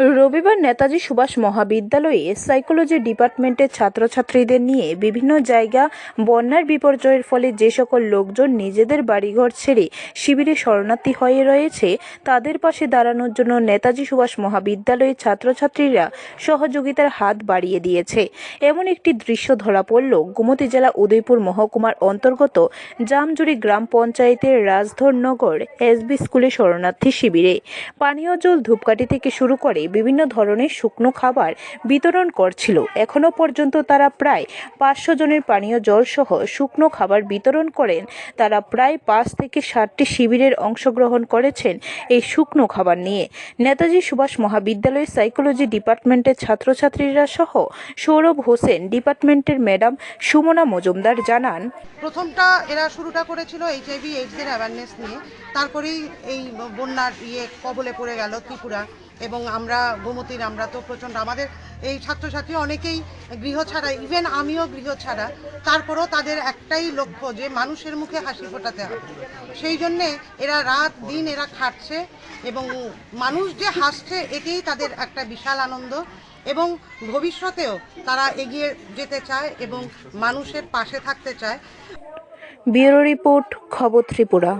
রবিবার নেতাজি সুভাষ মহাবিদ্যালয়ে সাইকোলজি ডিপার্টমেন্টের ছাত্রছাত্রীদের নিয়ে বিভিন্ন জায়গা বন্যার বিপর্যয়ের ফলে যে সকল লোকজন নিজেদের বাড়িঘর ছেড়ে শিবিরে শরণার্থী হয়ে রয়েছে, তাদের পাশে দাঁড়ানোর জন্য নেতাজি সুভাষ মহাবিদ্যালয়ের ছাত্রছাত্রীরা সহযোগিতার হাত বাড়িয়ে দিয়েছে। এমন একটি দৃশ্য ধরা পড়ল গোমতী জেলা উদয়পুর মহকুমার অন্তর্গত জামজুড়ি গ্রাম পঞ্চায়েতের রাজধরনগর এসবি স্কুলে শরণার্থী শিবিরে। পানীয় জল ধূপকাঠি থেকে শুরু করে বিভিন্ন ধরনের শুকনো খাবার বিতরণ করছিল। এখনও পর্যন্ত তারা প্রায় পাঁচশো জনের পানীয় জল সহ শুকনো খাবার বিতরণ করেন। তারা প্রায় পাঁচ থেকে ষাটটি শিবিরের অংশগ্রহণ করেছেন এই শুকনো খাবার নিয়ে। নেতাজি সুভাষ মহাবিদ্যালয়ের সাইকোলজি ডিপার্টমেন্টের ছাত্রছাত্রীরা সহ সৌরভ হোসেন, ডিপার্টমেন্টের ম্যাডাম সুমনা মজুমদার জানান, প্রথমটা এরা শুরুটা করেছিল এইচআইভি এইডসের অ্যাওয়ারনেস নিয়ে। তারপরেই এই বন্যার ইয়ে কবলে পড়ে গেল ত্রিপুরা। এবং আমরা, গোমতির আমরা তো প্রচণ্ড, আমাদের এই ছাত্রছাত্রী অনেকেই গৃহ ছাড়া ইভেন আমিও গৃহ ছাড়া, তারপরেও তাদের একটাই লক্ষ্য যে মানুষের মুখে হাসি ফোটাতে হবে। সেই জন্যে এরা রাত দিন এরা খাটছে এবং মানুষ যে হাসছে এতেই তাদের একটা বিশাল আনন্দ এবং ভবিষ্যতেও তারা এগিয়ে যেতে চায় এবং মানুষের পাশে থাকতে চায়। ব্যুরো রিপোর্ট, খবর ত্রিপুরা।